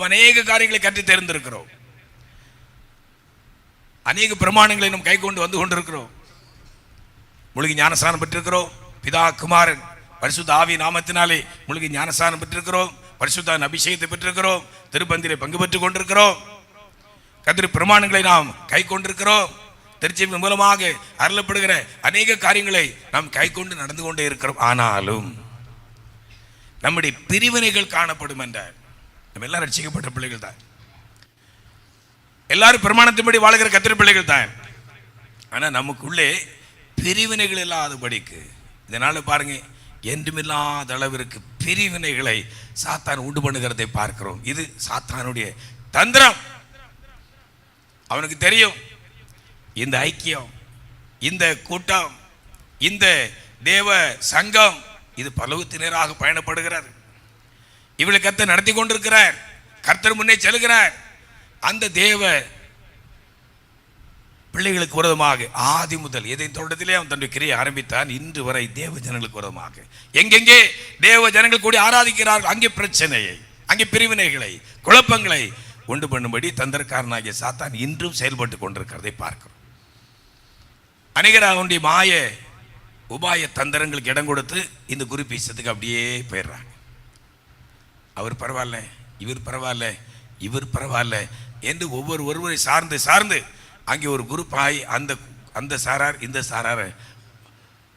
நாம் அநேக காரியங்களை கற்று தெரிந்திருக்கிறோம். அநேக பிரமாணங்களை நாம் கை கொண்டு வந்து கொண்டிருக்கிறோம். முழுகி ஞானஸ்தானம் பெற்றிருக்கிறோம். பிதா குமாரன் பரிசுத்த ஆவி நாமத்தினாலே முழுகி ஞானஸ்தானம் பெற்றிருக்கிறோம். பரிசுத்தான் அபிஷேகத்தை பெற்றிருக்கிறோம். திருப்பந்திலே பங்கு பெற்றுக் கொண்டிருக்கிறோம். கத்திரி பிரமாணங்களை நாம் கை கொண்டிருக்கிறோம். திருச்சியின் மூலமாக அருளப்படுகிற அநேக காரியங்களை நாம் கை கொண்டு நடந்து கொண்டே இருக்கிறோம். ஆனாலும் நம்முடைய பிரிவினைகள் காணப்படும் என்றார். நம்ம எல்லாரும் ரட்சிக்கப்பட்ட பிள்ளைகள் தான். எல்லாரும் பிரமாணத்தின்படி வாழ்கிற கத்திர பிள்ளைகள் தான். ஆனா நமக்குள்ளே பிரிவினைகள் இல்லாதபடிக்கு இதனால பாருங்க என்றுமில்லாத அளவிற்கு பிரிவினைகளை சாத்தான் உண்டு பண்ணுகிறதை பார்க்கிறோம். இது சாத்தானுடைய தந்திரம். அவனுக்கு தெரியும் இந்த ஐக்கியம் இந்த கூட்டம் இந்த தேவ சங்கம் இது பலவத்தினராக பயணப்படுகிறது. இவளை கர்த்தர் நடத்தி கொண்டிருக்கிறார். கர்த்தர் முன்னே செல்கிறார். அந்த தேவ பிள்ளைகளுக்கு விரோதமாக ஆதி முதல் எதை தொடர்ந்திலே அவன் தன்னுடைய கிரியை ஆரம்பித்தான் இன்று வரை தேவ ஜனங்களுக்கு விரோதமாக. எங்கெங்கே? தேவ ஜனங்கள் கூடி ஆராதிக்கிறார்கள். அங்கே பிரச்சனையை அங்கே பிரிவினைகளை குழப்பங்களை உண்டு பண்ணும்படி தந்திரக்காரனாகிய சாத்தான் இன்றும் செயல்பட்டு கொண்டிருக்கிறதை பார்க்கிறோம். அநேகர் அவனுடைய மாய உபாய தந்திரங்களுக்கு இடம் கொடுத்து இந்த குறிப்பிசத்துக்கு அப்படியே போயிடுறாங்க. அவர் பரவாயில்ல இவர் பரவாயில்ல இவர் பரவாயில்ல என்று ஒவ்வொரு ஒருவரை சார்ந்து சார்ந்து அங்கே ஒரு குரூப் ஆகி அந்த அந்த சாரார் இந்த சாராரை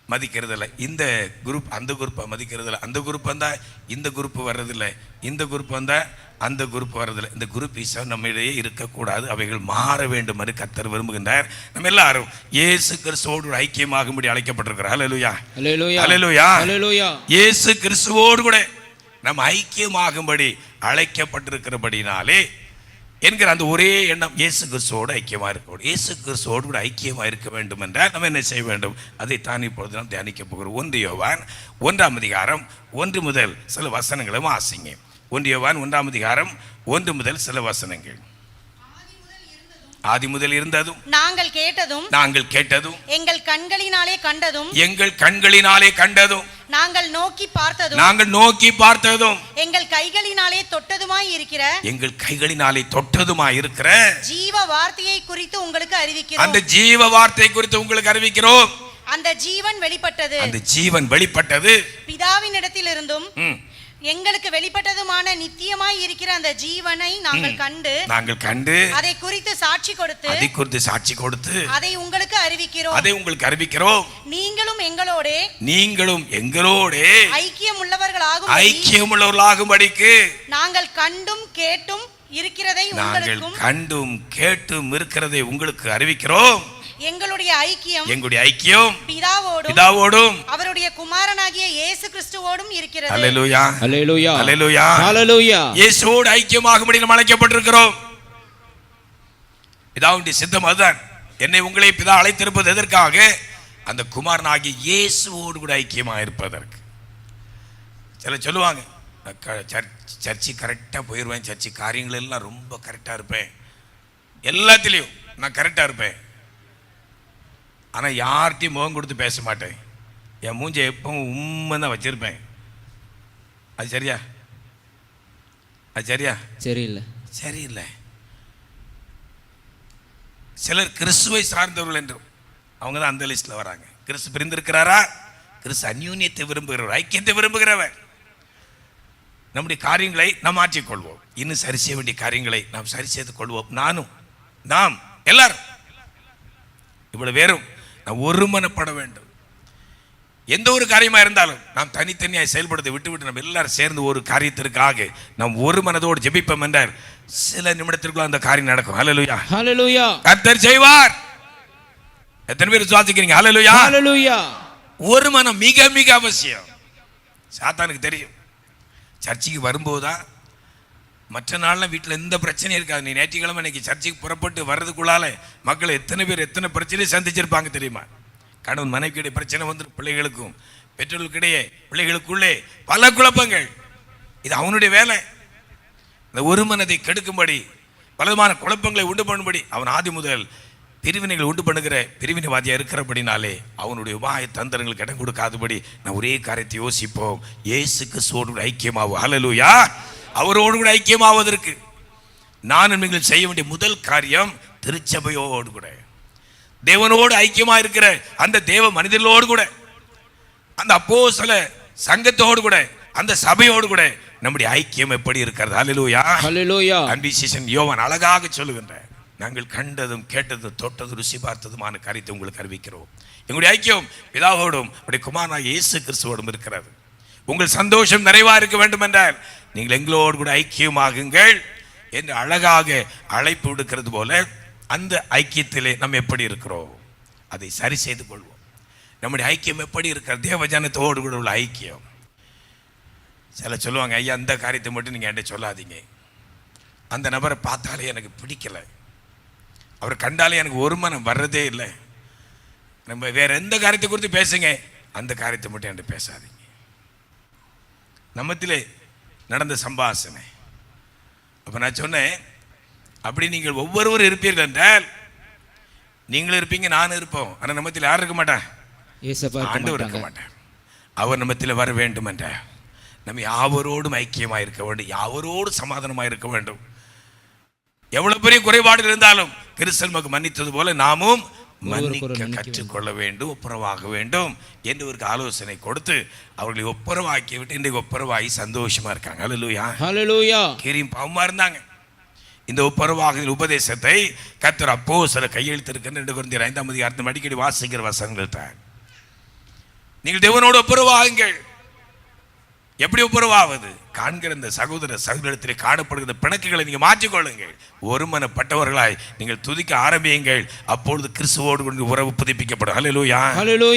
மதிக்கிறதில்ல. இந்த குரூப் அந்த குரூப்பை மதிக்கிறதில்ல. அந்த குரூப் வந்தால் இந்த குரூப் வர்றதில்லை. இந்த குரூப் வந்தால் அந்த குரூப் வர்றதில்லை. இந்த குரூப் ஈஸாக நம்மிடையே இருக்கக்கூடாது. அவைகள் மாற வேண்டும் என்று கத்தர் விரும்புகின்றார். நம்ம எல்லாரும் இயேசு கிறிஸ்துவோடு ஐக்கியமாகும்படி ஹalleluya. ஹalleluya. ஹalleluya. ஹalleluya. இயேசு கிறிஸ்துவோடு கூட நம்ம ஐக்கியமாகும்படி அழைக்கப்பட்டிருக்கிறபடினாலே என்கிற அந்த ஒரே எண்ணம் இயேசு கிறிஸ்துவோடு ஐக்கியமாக இருக்கணும் இயேசு கிறிஸ்துவோடு கூட ஐக்கியமாக இருக்க வேண்டும் என்றால் நம்ம என்ன செய்ய வேண்டும்? அதை தான் இப்பொழுது நாம் தியானிக்க போகிறோம். ஒன்று யோவான் ஒன்றாம் அதிகாரம் ஒன்று முதல் சில வசனங்களும் ஆசிங்க ஒன்று யோவான் ஒன்றாம் அதிகாரம் ஒன்று முதல் சில வசனங்கள். ஆதி முதல் இருந்ததும் நாங்கள் கேட்டதும் நாங்கள் கேட்டதும் எங்கள் கண்களினாலே கண்டதும் எங்கள் கண்களினாலே கண்டதும் நாங்கள் நோக்கி பார்த்ததும் நாங்கள் நோக்கி பார்த்ததும் எங்கள் கைகளினாலே தொட்டதுமாய் இருக்கிற எங்கள் கைகளினாலே தொட்டதுமா இருக்கிற ஜீவ வார்த்தையை குறித்து உங்களுக்கு அறிவிக்கிறோம். அந்த ஜீவ வார்த்தை குறித்து உங்களுக்கு அறிவிக்கிறோம். அந்த ஜீவன் வெளிப்பட்டது. அந்த ஜீவன் வெளிப்பட்டது. பிதாவினிடத்திலிருந்தும் ம், எங்களுக்கு வெளிப்பட்டதுமான நித்தியமாய் இருக்கிற அந்த ஜீவனை நாங்கள் கண்டு நாங்கள் கண்டு அதை குறித்து சாட்சி கொடுத்து அதை குறித்து சாட்சி கொடுத்து அதை உங்களுக்கு அறிவிக்கிறோம். அதை உங்களுக்கு அறிவிக்கிறோம். நீங்களும் எங்களோடே நீங்களும் எங்களோடே ஐக்கியம் உள்ளவர்களாகும் ஐக்கியமுள்ளவர்களாகும்படிக்கு நாங்கள் கண்டும் கேட்டும் இருக்கிறதை நாங்கள் கண்டும் கேட்டும் இருக்கிறதை உங்களுக்கு அறிவிக்கிறோம். எங்களுடைய ஐக்கியம் எங்களுடைய ஐக்கியம் பிதாவோடும் பிதாவோடும் அவருடைய குமாரனாகிய இயேசு கிறிஸ்துவோடும் இருக்கிறது. அல்லேலூயா ஹalleluya. அல்லேலூயா ஹalleluya. இயேசுவோடு ஐக்கியமாகும்படி நாம் அழைக்கப்பட்டிருக்கிறோம். பிதாவுடைய சித்தம் அதுதான். என்னை உங்களை பிதா அழைத்திருப்பது எதற்காக? அந்த குமாரனாகிய இயேசுவோடு கூட ஐக்கியமாக இருப்பதற்கு சில சொல்லுவாங்க சர்ச் சர்ச்சு கரெக்டாக போயிடுவேன் சர்ச்சு காரியங்கள் எல்லாம் ரொம்ப கரெக்டாக இருப்பேன். எல்லாத்துலேயும் நான் கரெக்டாக இருப்பேன். ஆனால் யார்கிட்டையும் முகம் கொடுத்து பேச மாட்டேன். என் மூஞ்ச எப்பவும் உண்மை தான் வச்சுருப்பேன். அது சரியா? அது சரியா? சரியில்லை. சரியில்லை. சிலர் கிறிஸ்துவை சார்ந்தவர்கள் என்றும் அவங்க தான் அந்த லிஸ்ட்ல வராங்க. கிறிஸ்து பிரிந்திருக்கிறாரா? கிறிஸ்து அந்யூன்யத்தை விரும்புகிறவர் ஐக்கியத்தை விரும்புகிறவர். நம்முடைய காரியங்களை நாம் மாற்றிக்கொள்வோம். இன்னும் சரி செய்ய வேண்டிய காரியங்களை நாம் சரி செய்து கொள்வோம். நானும் நாம் எல்லாரும். இவ்வளவு பேரும் நாம் ஒருமனப்பட வேண்டும். எந்த ஒரு காரியமா இருந்தாலும் நாம் தனித்தனியாக செயல்படுத்த விட்டுவிட்டு நம்ம எல்லாரும் சேர்ந்து ஒரு காரியத்திற்காக நாம் ஒரு மனதோடு ஜெபிப்போம் என்றார் சில நிமிடத்திற்குள்ள அந்த காரியம் நடக்கும். ஹalleluya ஹalleluya கர்த்தர் செய்வார். எத்தனை பேர் சுவாசிக்கிறீங்க ஹalleluya ஹalleluya ஒரு மனம் மிக மிக அவசியம். சாத்தானுக்கு தெரியும். சர்ச்சுக்கு வரும்போதுதான் மற்ற நாள்லாம் வீட்டில் எந்த பிரச்சனையும் இருக்காது. நீ ஞாயிற்றுக்கிழமை இன்னைக்கு சர்ச்சுக்கு புறப்பட்டு வர்றதுக்குள்ளால மக்கள் எத்தனை பேர் எத்தனை பிரச்சனையை சந்திச்சிருப்பாங்க தெரியுமா? கணவன் மனைவிக்கிடையே பிரச்சனை வந்து பிள்ளைகளுக்கும் பெற்றோர்களுக்கிடையே பிள்ளைகளுக்குள்ளே பல குழப்பங்கள். இது அவனுடைய வேலை. இந்த ஒரு மனதை கெடுக்கும்படி பலவிதமான குழப்பங்களை உண்டு பண்ணும்படி அவன் ஆதி முதல் பிரிவினைகள் உண்டு பண்ணுகிற பிரிவினைவாதியாக இருக்கிறபடினாலே அவனுடைய உபாய தந்திரங்களுக்கு இடம் கொடுக்காதபடி நான் ஒரே காரியத்தை யோசிப்போம். ஏசுக்கு சோடு ஐக்கியமாகும் ஹலலூயா அவரோடு கூட ஐக்கியமாவதற்கு. நானும் நீங்கள் செய்ய வேண்டிய முதல் காரியம் திருச்சபையோடு கூட. தேவனோடு ஐக்கியமா இருக்கிற அந்த தேவ மனிதர்களோடு கூட. அந்த அப்போஸ்தல சங்கத்தோடு கூட அந்த சபையோடு கூட நம்முடைய ஐக்கியம் எப்படி இருக்கிறது? அல்லேலூயா Hallelujah. அன்பி சீசன். யோவான் அழகாக சொல்லுகின்ற நாங்கள் கண்டதும் கேட்டதும் தொட்டதும் ருசி பார்த்ததுமான காரியத்தை உங்களுக்கு அறிவிக்கிறோம். எங்களுடைய ஐக்கியம் பிதாவோடும் உடைய குமாரனாக இயேசு கிறிஸ்துவோடும் இருக்கிறது. உங்கள் சந்தோஷம் நிறைவாக இருக்க வேண்டும் என்றால் நீங்கள் எங்களோடு கூட ஐக்கியமாகுங்கள் என்று அழகாக அழைப்பு விடுக்கிறது போல அந்த ஐக்கியத்திலே நம்ம எப்படி இருக்கிறோம்? அதை சரி செய்து கொள்வோம். நம்முடைய ஐக்கியம் எப்படி இருக்கிற தேவஜனத்தோடு கூட உள்ள ஐக்கியம். சில சொல்லுவாங்க ஐயா அந்த காரியத்தை மட்டும் நீங்கள் என்கிட்ட சொல்லாதீங்க. அந்த நபரை பார்த்தாலே எனக்கு பிடிக்கல. அவர் கண்டாலே எனக்கு ஒரு மனம் வர்றதே இல்லை. நம்ம வேறு எந்த காரியத்தை குறித்து பேசுங்க? அந்த காரியத்தை மட்டும் என்கிட்ட பேசாதீங்க. நம்மத்திலே நடந்த சம்பாஷணை அப்போ நான் சொன்னேன் அப்படி நீங்கள் ஒவ்வொருவரும் இருப்பீர்கள் என்றால் நீங்களும் இருப்பீங்க நானும் இருப்போம். ஆனால் நம்மத்தில் யாரும் இருக்க மாட்டேன் ஆண்டவர் இருக்க. மாட்டார். அவர் நம்மத்தில் வர வேண்டும் என்ற. நம்ம யாவரோடும் ஐக்கியமாக இருக்க வேண்டும். யாவரோடு சமாதானமாக இருக்க வேண்டும். எவ்வளவு பெரிய குறைபாடு இருந்தாலும் கிறிஸ்தல் நமக்கு மன்னித்தது போல நாமும் மன்னிக்க கற்றுக்கொள்ள வேண்டும் ஒப்புரவாக வேண்டும் என்று ஒரு ஆலோசனை கொடுத்து அவர்களை ஒப்புரவாக்கி விட்டு இன்றைக்கு ஒப்புரவாகி சந்தோஷமா இருக்காங்க. அல்லா Hallelujah. கீரியும் பாவமா இருந்தாங்க. இந்த ஒப்புரவாக உபதேசத்தை கத்தர் அப்போ சில கையெழுத்திருக்கின்ற ரெண்டு குழந்தையர் ஐந்தாம் அதிகாரத்தை அடிக்கடி வாசிக்கிற வசனங்கள் தான் நீங்கள் தேவனோடு ஒப்புரவாகுங்கள். எப்படி ஒப்புரவாவது காண்கிற இந்த சகோதர சகோதரத்திலே காணப்படுகிற பிணக்குகளை நீங்கள் மாற்றிக்கொள்ளுங்கள். ஒருமனப்பட்டவர்களாய் நீங்கள் துதிக்க ஆரம்பியுங்கள். அப்பொழுது கிறிஸ்துவோடு கொண்டு உறவு புதுப்பிக்கப்படும். Hello Hallelujah.